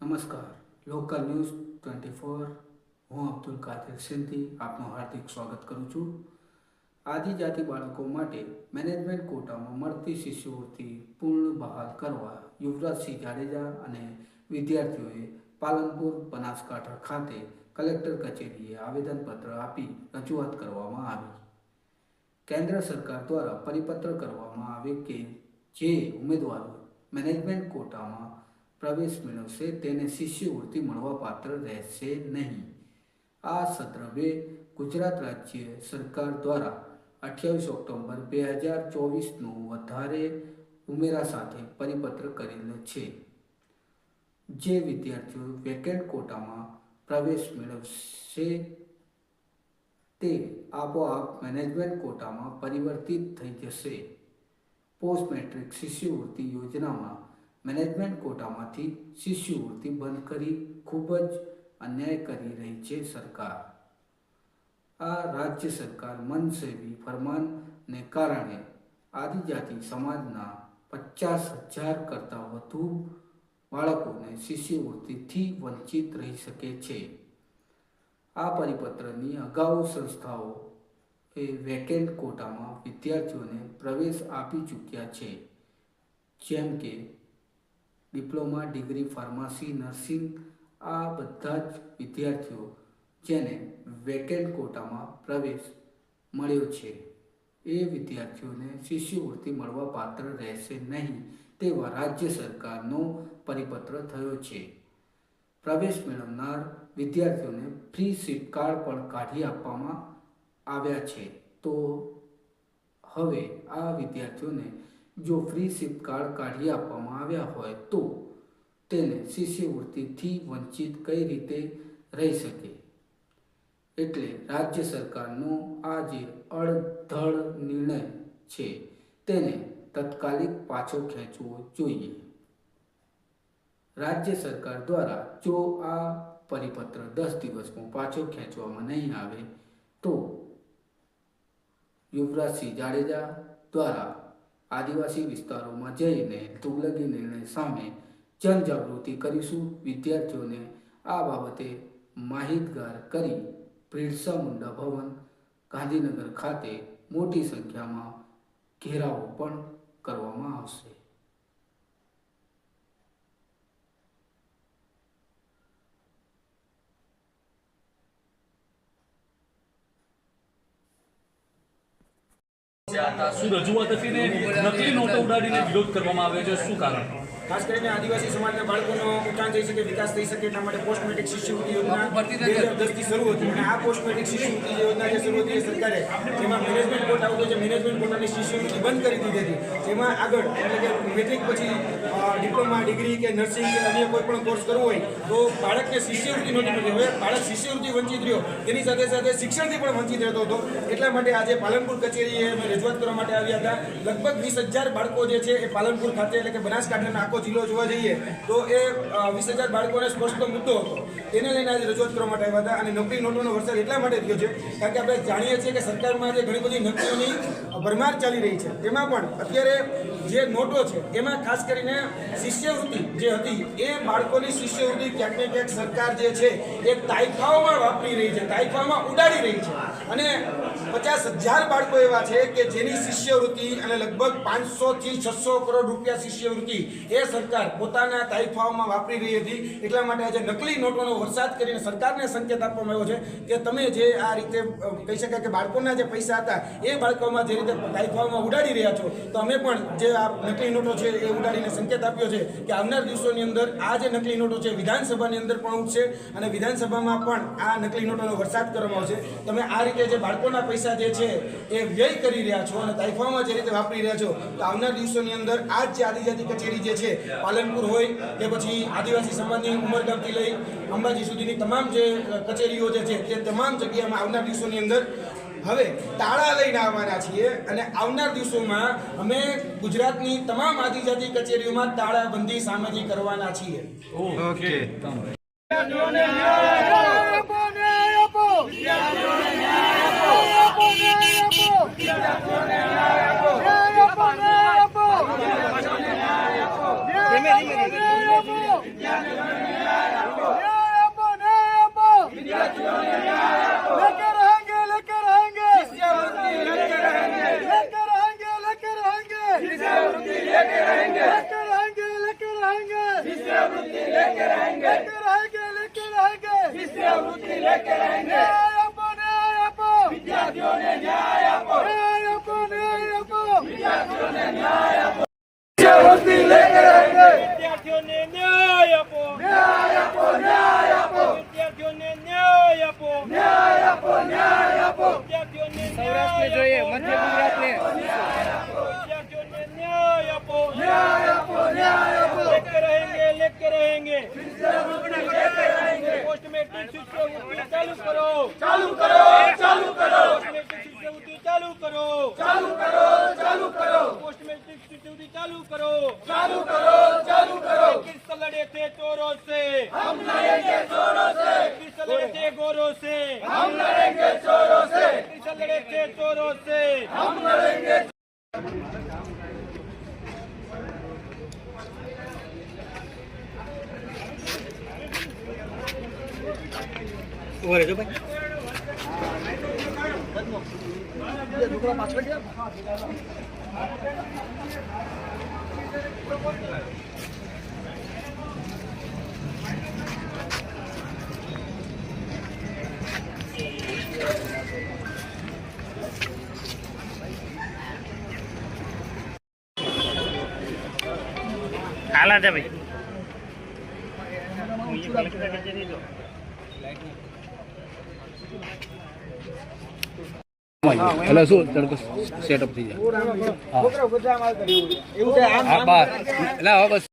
નમસ્કાર. Local news twenty four. હું અબ્દુલ કાદિર સિંધી આપનું હાર્દિક સ્વાગત કરું છું. આદિજાતિ બાળકો માટે મેનેજમેન્ટ કોટામાં મળતી શિષ્યવૃત્તિ પૂર્ણ બહાલ કરવા યુવરાજસિંહ જાડેજા અને વિદ્યાર્થીઓએ પાલનપુર બનાસકાંઠા ખાતે કલેક્ટર કચેરીએ આવેદનપત્ર આપી રજૂઆત કરવામાં આવી. કેન્દ્ર સરકાર દ્વારા પરિપત્ર કરવામાં આવે કે જે ઉમેદવારો મેનેજમેન્ટ કોટામાં પ્રવેશ મેળવશે, તેને શિષ્યવૃત્તિ મળવાપાત્ર રહેશે નહીં. આ સત્ર ગુજરાત રાજ્ય સરકાર દ્વારા અઠ્યાવીસ ઓક્ટોબર બે હજાર ચોવીસનું વધારે ઉમેરા સાથે પરિપત્ર કરેલ છે. જે વિદ્યાર્થીઓ વેકેન્ટ કોટામાં પ્રવેશ મેળવશે, તે આપોઆપ મેનેજમેન્ટ કોટામાં પરિવર્તિત થઈ જશે. પોસ્ટ મેટ્રિક શિષ્યવૃત્તિ યોજનામાં મેનેજમેન્ટ કોટામાંથી શિષ્યવૃત્તિ બંધ કરી ખૂબ જ અન્યાય કરી રહી છે સરકાર. આ રાજ્ય સરકાર મનસેવી ફરમાનને કારણે આદિજાતિ સમાજના પચાસ હજાર કરતાં વધુ બાળકોને શિષ્યવૃત્તિથી વંચિત રહી શકે છે. આ પરિપત્રની અગાઉ સંસ્થાઓ એ વેકેન્ટ કોટામાં વિદ્યાર્થીઓને પ્રવેશ આપી ચૂક્યા છે. જેમ કે ડિપ્લોમા, ડિગ્રી, ફાર્મસી, નર્સિંગ આ બધા જ વિદ્યાર્થીઓ જેને વેકેન્ટ કોટામાં પ્રવેશ મળ્યો છે. એ વિદ્યાર્થીઓને શિષ્યવૃત્તિ મળવા પાત્ર રહેશે નહીં તેવા રાજ્ય સરકારનો પરિપત્ર થયો છે. પ્રવેશ મેળવનાર વિદ્યાર્થીઓને ફ્રી સીટ કાર્ડ પણ કાઢી આપવામાં આવ્યા છે. તો હવે આ વિદ્યાર્થીઓને જો ફ્રી સીટ કાર્ડ કાઢી આપવામાં આવ્યા હોય તો તેને શિષ્યવૃત્તિથી વંચિત કઈ રીતે રહી શકે? એટલે રાજ્ય સરકારનો આ જે અડધડ નિર્ણય છે તેને તત્કાલિક પાછો ખેંચવો જોઈએ. રાજ્ય સરકાર દ્વારા જો આ પરિપત્ર દસ દિવસમાં પાછો ખેંચવામાં નહીં આવે તો યુવરાજસિંહ જાડેજા દ્વારા આદિવાસી વિસ્તારોમાં જઈને તુગલકી નિર્ણય સામે જનજાગૃતિ કરીશું. વિદ્યાર્થીઓને આ બાબતે માહિતગાર કરી બિરસા મુંડા ભવન, ગાંધીનગર ખાતે મોટી સંખ્યામાં ઘેરાવો પણ કરવામાં આવશે. શું રજૂઆત હતી ને? નકલી નોટો ઉડાડીને વિરોધ કરવામાં આવે છે. શું કારણ? ખાસ કરીને આદિવાસી સમાજના બાળકોનો ઉત્થાન થઈ શકે વિકાસ થઈ શકે એટલા માટે પોસ્ટ મેટ્રિક શિષ્યવૃત્તિ યોજના બે હજાર દસથી શરૂ હતી. અને આ પોસ્ટ મેટ્રિક શિષ્યવૃત્તિ યોજના જે શરૂ હતી સરકારે જેમાં મેનેજમેન્ટ કોટ આવતો છે મેનેજમેન્ટ કોટાની શિષ્યવૃત્તિ બંધ કરી દીધી હતી. જેમાં આગળ એટલે કે મેટ્રિક પછી ડિપ્લોમા ડિગ્રી કે નર્સિંગ કે અન્ય કોઈ પણ કોર્સ કરવો હોય તો બાળકને શિષ્યવૃત્તિ નહોતી મળતી હવે બાળક શિષ્યવૃત્તિ વંચિત રહ્યો તેની સાથે સાથે શિક્ષણથી પણ વંચિત રહેતો હતો. એટલા માટે આજે પાલનપુર કચેરીએ અમે રજૂઆત કરવા માટે આવ્યા હતા. લગભગ વીસ હજાર બાળકો જે છે એ પાલનપુર ખાતે એટલે કે બનાસકાંઠાના આખો જિલ્લો જોવા જઈએ તો એ વીસ હજાર બાળકોને સ્પષ્ટ મુદ્દો હતો. તેને લઈને આજે રજૂઆત કરવા માટે આવ્યા હતા અને નકલી નોટોનો વરસાદ એટલા માટે થયો છે કારણ કે આપણે જાણીએ છીએ કે સરકારમાં જે ઘણી બધી નકલીઓની ભરમાર ચાલી રહી છે. તેમાં પણ અત્યારે જે નોટો છે, એમાં ખાસ કરીને શિષ્યવૃત્તિ જે હતી, એ બાળકોની શિષ્યવૃત્તિ ક્યાંક ને ક્યાંક સરકાર જે છે, એ તાઇફાઓમાં વાપરી રહી છે, તાઇફાઓમાં ઉડાડી રહી છે. અને પચાસ હજાર બાળકો એવા છે કે જેની શિષ્યવૃત્તિ અને લગભગ પાંચસો થી છસો કરોડ રૂપિયા શિષ્યવૃત્તિ એ સરકાર પોતાના તાઇફાઓમાં વાપરી રહી હતી. એટલા માટે આજે નકલી નોટોનો વરસાદ કરીને સરકારને સંકેત આપવામાં આવ્યો છે કે તમે જે આ રીતે કહી શકાય કે બાળકોના જે પૈસા હતા એ બાળકોમાં જે રીતે તાઇફાઓમાં ઉડાડી રહ્યા છો, તો અમે પણ જે આ નકલી નોટો છે એ ઉડાડીને સંકેત આપ્યો છે કે આવનાર દિવસોની અંદર આ જે નકલી નોટો છે વિધાનસભાની અંદર પણ ઉઠશે અને વિધાનસભામાં પણ આ નકલી નોટોનો વરસાદ કરવામાં આવશે. તમે આ રીતે જે બાળકોના પૈસા જે છે એ વ્યય કરી રહ્યા છો અને તાઇફામાં જે રીતે વાપરી રહ્યા છો તો આવનાર દિવસોની અંદર આ જ જે આદિજાતિ કચેરી જે છે પાલનપુર હોય કે પછી આદિવાસી સમાજની ઉમરગામથી લઈ અંબાજી સુધીની તમામ જે કચેરીઓ જે છે તે તમામ જગ્યામાં આવનાર દિવસોની અંદર હવે તાળા લઈને આવવાના છીએ અને આવનાર દિવસોમાં અમે ગુજરાતની તમામ આદિજાતિ કચેરીઓમાં તાળાબંધી સામેથી કરવાના છીએ. ઓકે. शिष्यवृत्ति लेकर आएंगे लेकर आएंगे लेकर आएंगे शिष्यवृत्ति लेकर आएंगे आपो न्याय आपो विद्यार्थियों ने न्याय आपो न्याय आपो न्याय आपो विद्यार्थियों ने न्याय आपो शिष्यवृत्ति लेकर आएंगे विद्यार्थियों ने न्याय आपो न्याय आपो न्याय आपो विद्यार्थियों ने न्याय आपो न्याय आपो न्याय आपो विद्यार्थियों ने सौराष्ट्र में जो है मध्य गुजरात में करो। चालू करो चालू करो। पोस्ट मैट्रिक सिक्योरिटी चालू करो। चालू करो चालू करो। किस लड़े थे चोरों से? हम लड़ेंगे चोरों से। किस लड़े थे गोरों से? हम लड़ेंगे चोरों से। किस लड़े थे चोरों से? हम लड़ेंगे और जो भाई। સેટઅપ થઈ જાય છોકરાઓ શું? આમ આવતા રહેવું. એવું થાય આમ હા બસ. એટલે હવે બસ